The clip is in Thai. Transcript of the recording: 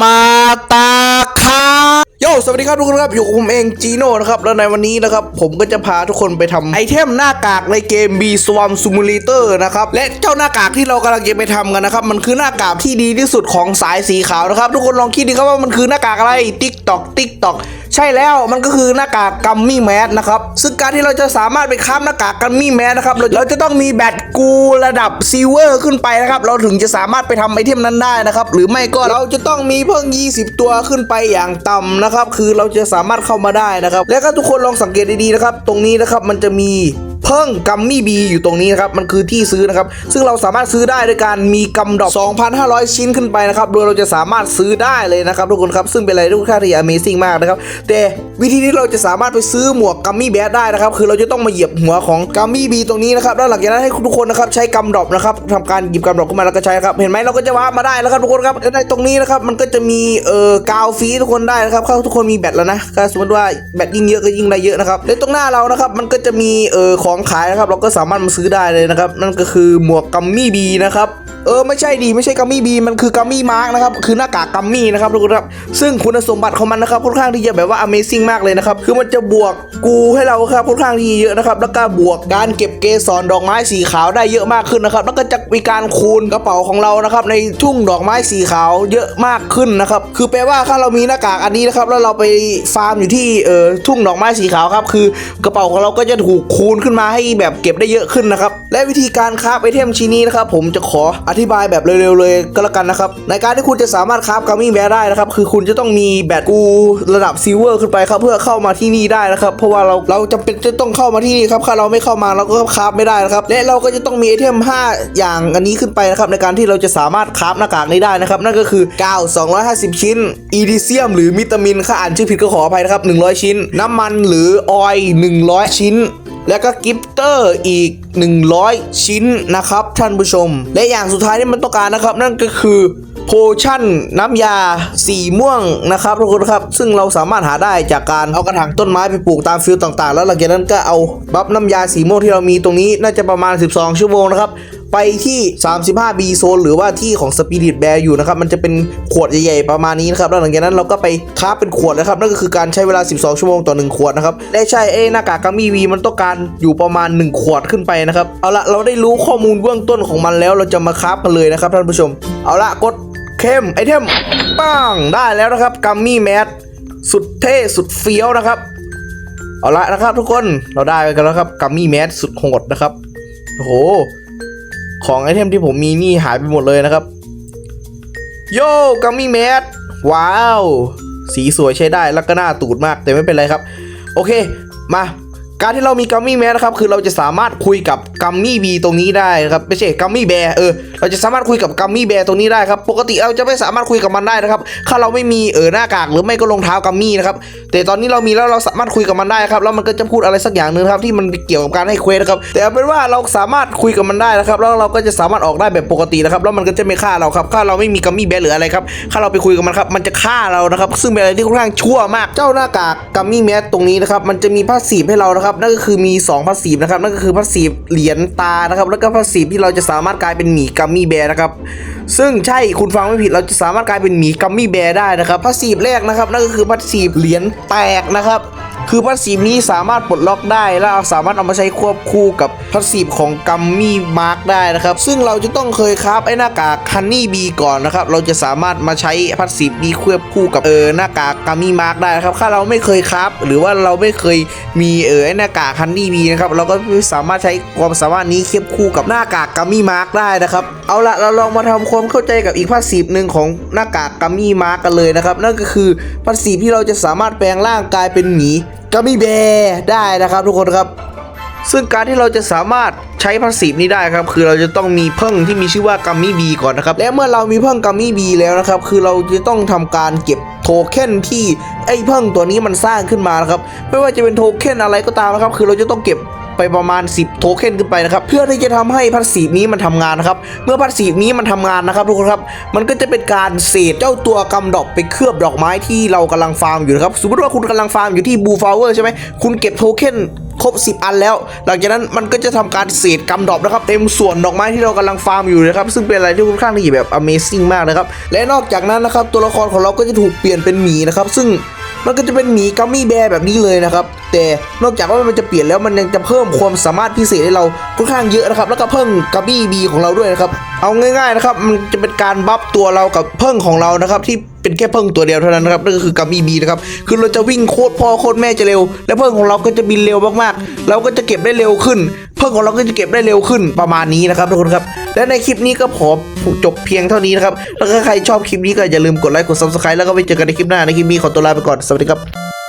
มาตาคาโยสวัสดีครับทุกคนครับ อยู่กับผมเองจีโน่นะครับ แล้วในวันนี้นะครับ ผมก็จะพาทุกคนไปทำไอเทมหน้ากากในเกม B Swarm Simulator นะครับ และเจ้าหน้ากากที่เรากำลังจะไปทำกันนะครับ มันคือหน้ากากที่ดีที่สุดของสายสีขาวนะครับ ทุกคนลองคิดดีครับว่ามันคือหน้ากากอะไรติ๊กตอกติ๊กตอก ใช่แล้วมันก็คือหน้ากากกัมมี่แมสนะครับซึ่งการที่เราจะสามารถไปค้าหน้ากากกัมมี่แมสนะครับเราเราจะต้องมีแบตกูระดับซีเวอร์ขึ้นไปนะครับเราถึงจะสามารถไปทำไอเทมนั้นได้นะครับหรือไม่ก็เราจะต้องมีเพิ่ง 20 ตัวขึ้นไปอย่างต่ำนะครับคือเราจะสามารถเข้ามาได้นะครับ และก็ทุกคนลองสังเกตดีๆนะครับ ตรงนี้นะครับมันจะมี เพิ่งกัมมี่บีอยู่ตรงนี้นะครับ มันคือที่ซื้อนะครับ ซึ่งเราสามารถซื้อได้ด้วยการมีกำดอก 2,500 ชิ้นขึ้นไปนะครับ โดยเราจะสามารถซื้อได้เลยนะครับทุกคนครับ ซึ่งเป็นอะไรที่ค่าที่ Amazing มากนะครับ แต่วิธีที่เราจะสามารถไปซื้อหมวกกัมมี่แบดได้นะครับ คือเราจะต้องมาเหยียบหัวของกัมมี่บีตรงนี้นะครับ แล้วหลังจากนั้นให้ทุกคนนะครับใช้กำดอกนะครับทำการหยิบกำดอกขึ้นมาแล้วก็ใช้ครับ เห็นไหมเราก็จะว่าร์ปมาได้แล้วครับทุกคนครับและในตรงนี้นะครับ มันก็จะมีเอ่อกาวฟรีทุกคนได้นะครับเข้าทุกคนมีแบตแล้วนะสมมติว่าแบตยิ่งเยอะก็ยิ่งได้เยอะนะครับและตรงหน้าเรานะครับมันก็จะมีเอ่อขของขายนะครับ เราก็สามารถมาซื้อได้เลยนะครับ นั่นก็คือหมวกกัมมี่บีนะครับเออไม่ใช่ดีไม่ใช่กัมมี่บีมันคือกัมมี่มาร์กนะครับคือหน้ากากกัมมี่นะครับทุกคนครับซึ่งคุณสมบัติของมันนะครับค่อนข้างที่จะแบบว่า Amazing มากเลยนะครับคือมันจะบวกกูให้เราครับค่อนข้างที่เยอะนะครับแล้วก็บวกการเก็บเกสรดอกไม้สีขาวได้เยอะมากขึ้นนะครับแล้วก็จะมีการคูณกระเป๋าของเรานะครับในทุ่งดอกไม้สีขาวเยอะมากขึ้นนะครับคือแปลว่าถ้าเรามีหน้ากากอันนี้นะครับแล้วเราไปฟาร์มอยู่ที่เอ่อทุ่งดอกไม้สีขาวครับคือกระเป๋าของเราก็จะถูกคูณขึ้นมาให้แบบเก็บได้เยอะขึ้นนะครับ และวิธีการคราฟไอเทมชิ้นนี้นะครับผมจะขออธิบายแบบเร็วๆเลยก็แล้วกันนะครับ ในการที่คุณจะสามารถคราฟกัมมี่แบร์ได้นะครับ คือคุณจะต้องมีแบตกูระดับซิลเวอร์ขึ้นไปครับเพื่อเข้ามาที่นี่ได้นะครับ เพราะว่าเราเราจำเป็นจะต้องเข้ามาที่นี่ครับถ้าเราไม่เข้ามาเราก็คราฟไม่ได้นะครับและเราก็จะต้องมีไอเทม5 อย่างอันนี้ขึ้นไปนะครับในการที่เราจะสามารถคราฟหน้ากากนี้ได้นะครับนั่นก็คือกาว250 ชิ้นอีดิเซียมหรือวิตามินค่าอ่านชื่อผิดก็ขออภัยนะครับ100 ชิ้น น้ำมันหรือออยล์100 ชิ้น แล้วก็กิฟเตอร์อีก 100 ชิ้นนะครับท่านผู้ชม และอย่างสุดท้ายที่มันต้องการนะครับ นั่นก็คือโพชั่นน้ำยาสีม่วงนะครับทุกคนครับซึ่งเราสามารถหาได้จากการเอากระถางต้นไม้ไปปลูกตามฟิลต่างๆ แล้วหลังจากนั้นก็เอาบัฟน้ำยาสีม่วงที่เรามีตรงนี้น่าจะประมาณ 12 ชั่วโมงนะครับ ไปที่ 35 B โซนหรือว่าที่ของ Spirit Bear อยู่นะครับ มันจะเป็นขวดใหญ่ๆประมาณนี้นะครับ แล้วหลังจากนั้นเราก็ไปคราฟเป็นขวดนะครับ นั่นก็คือการใช้เวลา 12 ชั่วโมงต่อ 1 ขวดนะครับและใช่เอ้หน้ากากกัมมี่วีมันต้องการอยู่ประมาณ 1 ขวดขึ้นไปนะครับ เอาละเราได้รู้ข้อมูลเบื้องต้นของมันแล้วเราจะมาคราฟกันเลยนะครับท่านผู้ชม เอาละกดเข้มไอเทมปังได้แล้วนะครับกัมมี่แมสสุดเท่สุดเฟี้ยวนะครับ เอาละนะครับทุกคนเราได้กันแล้วครับกัมมี่แมสสุดโหดนะครับโอ้โห ของไอเทมที่ผมมีนี่หายไปหมดเลยนะครับ โย่กัมมี่แมสว้าว สีสวยใช้ได้แล้วก็หน้าตูดมากแต่ไม่เป็นไรครับ โอเค มา การที่เรามีกัมมี่แมสนะครับคือเราจะสามารถคุยกับกัมมี่บีตรงนี้ได้ครับไม่ใช่กัมมี่แบร์เออเราจะสามารถคุยกับกัมมี่แบร์ตรงนี้ได้ครับปกติเราจะไม่สามารถคุยกับมันได้นะครับถ้าเราไม่มีเออหน้ากากหรือไม่ก็รองเท้ากัมมี่นะครับแต่ตอนนี้เรามีแล้วเราสามารถคุยกับมันได้ครับแล้วมันก็จะพูดอะไรสักอย่างหนึ่งครับที่มันเกี่ยวกับการให้เควสนะครับแต่เอาเป็นว่าเราสามารถคุยกับมันได้นะครับแล้วเราก็จะสามารถออกได้แบบปกตินะครับแล้วมันก็จะไม่ฆ่าเราครับถ้าเราไม่มีกัมมี่แบร์หรืออะไรครับถ้าเราไปคุยกับมันครับมันจะฆ่าเรานะครับซึ่งเป็นอะไรที่ค่อนข้างชั่วมากเจ้าหน้ากากกัมมี่แมสตรงนี้นะครับมันจะมีพาสีให้เรานะครับนั่นก็คือมี2พัสซีฟนะครับนั่นก็คือพัสซีฟเหรียญตานะครับแล้วก็พัสซีฟที่เราจะสามารถกลายเป็นหมีกัมมี่แบร์นะครับซึ่งใช่คุณฟังไม่ผิดเราจะสามารถกลายเป็นหมีกัมมี่แบร์ได้นะครับพัสซีฟแรกนะครับนั่นก็คือพัสซีฟเหรียญแตกนะครับ คือพาสซีฟนี้สามารถปลดล็อกได้และสามารถเอามาใช้ควบคู่กับพาสซีฟของกัมมี่มาร์กได้นะครับ ซึ่งเราจะต้องเคยคราฟไอ้หน้ากากฮันนี่บีก่อนนะครับ เราจะสามารถมาใช้พาสซีฟนี้ควบคู่กับเออหน้ากากกัมมี่มาร์กได้นะครับถ้าเราไม่เคยคราฟหรือว่าเราไม่เคยมีเออไอ้หน้ากากฮันนี่บีนะครับเราก็สามารถใช้ความสามารถนี้เคียบคู่กับหน้ากากกัมมี่มาร์กได้นะครับเอาละเราลองมาทำความเข้าใจกับอีกพาสซีฟหนึ่งของหน้ากากกัมมี่มาร์กกันเลยนะครับนั่นก็คือพาสซีฟที่เราจะสามารถแปลงร่างกายเป็นหมีกามิเบได้นะครับทุกคนครับ ซึ่งการที่เราจะสามารถใช้พาสีนี้ได้ครับ คือเราจะต้องมีเพิ่งที่มีชื่อว่ากัมมี่บีก่อนนะครับ และเมื่อเรามีเพิ่งกัมมี่บีแล้วนะครับ คือเราจะต้องทำการเก็บโทเค็นที่ไอ้เพิ่งตัวนี้มันสร้างขึ้นมานะครับ ไม่ว่าจะเป็นโทเค็นอะไรก็ตามนะครับ คือเราจะต้องเก็บ ไปประมาณ 10 โทเค็นขึ้นไปนะครับเพื่อที่จะทำให้พัสซีนี้มันทำงานนะครับเมื่อพัสซีนี้มันทำงานนะครับทุกคนครับมันก็จะเป็นการเศษเจ้าตัวกำดอกไปเคลือบดอกไม้ที่เรากำลังฟาร์มอยู่นะครับสมมติว่าคุณกำลังฟาร์มอยู่ที่บูฟาวเวอร์ใช่ไหมคุณเก็บโทเค็นครบ 10 อันแล้ว หลังจากนั้นมันก็จะทำการเศษกำดอปนะครับ เต็มส่วนดอกไม้ที่เรากำลังฟาร์มอยู่นะครับ ซึ่งเป็นอะไรที่ค่อนข้างที่แบบ Amazing มากนะครับ และนอกจากนั้นนะครับ ตัวละครของเราก็จะถูกเปลี่ยนเป็นหมีนะครับ ซึ่ง มันก็จะเป็นหมีกัมมี่แบร์แบบนี้เลยนะครับ แต่นอกจากว่ามันจะเปลี่ยนแล้วมันยังจะเพิ่มความสามารถพิเศษให้เราค่อนข้างเยอะนะครับ แล้วก็เพิ่มกัมมี่บีของเราด้วยนะครับ เอาง่ายๆนะครับ มันจะเป็นการบัฟตัวเรากับเพิ่งของเรานะครับ ที่เป็นแค่เพิ่งตัวเดียวเท่านั้นนะครับนั่นก็คือกัมมี่บีนะครับ คือเราจะวิ่งโคตรพ่อโคตรแม่จะเร็ว และเพิ่งของเราก็จะบินเร็วมากๆ เราก็จะเก็บได้เร็วขึ้น เพิ่งของเราก็จะเก็บได้เร็วขึ้นประมาณนี้นะครับทุกคนครับ และในคลิปนี้ก็ขอจบเพียงเท่านี้นะครับแล้วก็ใครชอบคลิปนี้ก็อย่าลืมกดไลค์กด subscribe แล้วก็ไปเจอกันในคลิปหน้าในคลิปนี้ขอตัวลาไปก่อนสวัสดีครับ